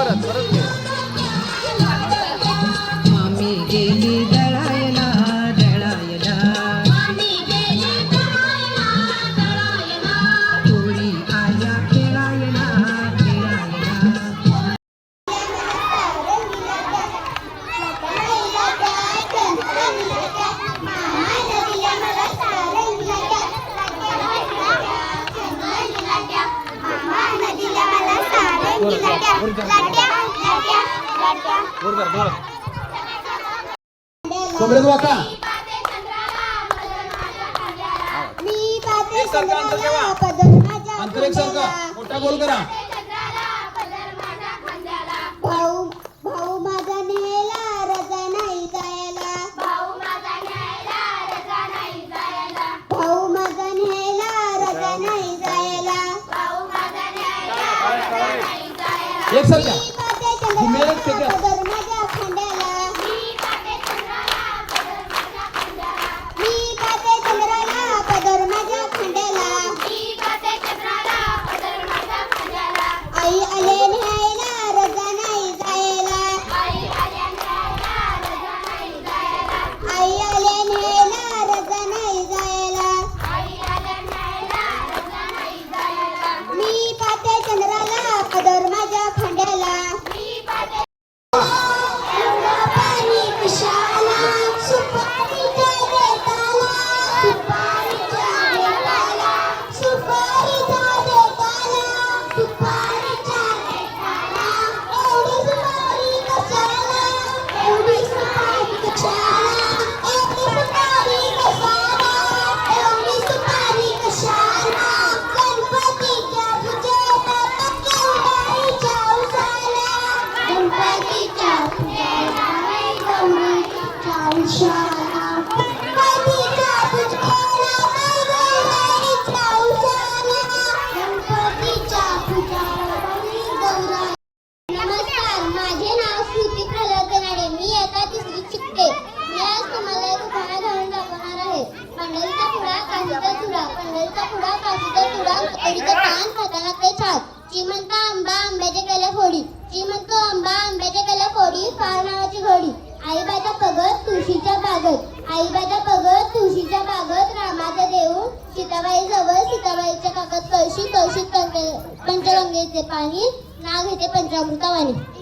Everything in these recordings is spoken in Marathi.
घे परत परत सोबत वाका अंतर एक सारखा. मोठा गोल करा. एक ते का? काशीचा चुडा पुडा काशीचा तुडा कढीचं पान खाताना ते छान. श्रीमंत आंबा आंब्याच्या केल्या फोडी. श्रीमंत आंबा आंब्याच्या केल्या फोडी फार नावाची घोडी. आईबाच्या पगत तुळशीच्या बागत. आईबाच्या पगत तुळशीच्या बागत रामाचा देऊळ. सीताबाई जवळ सीताबाईच्या काकात कळशी कळशीत पंच पंचगंगेचे पाणी. नाग घेते पंचामृतावाणी. वाणी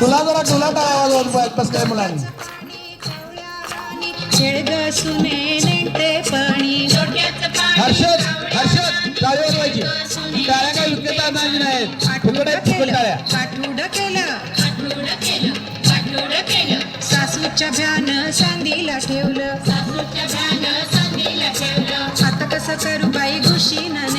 तुला जरा तुला टाळ्या वाजवून पाहिजे बसल्या मुलांनी. आठवड केलं सासूच्या भ्यान सांदीला ठेवलं. आता कसं करू बाई घुशीनं नेलं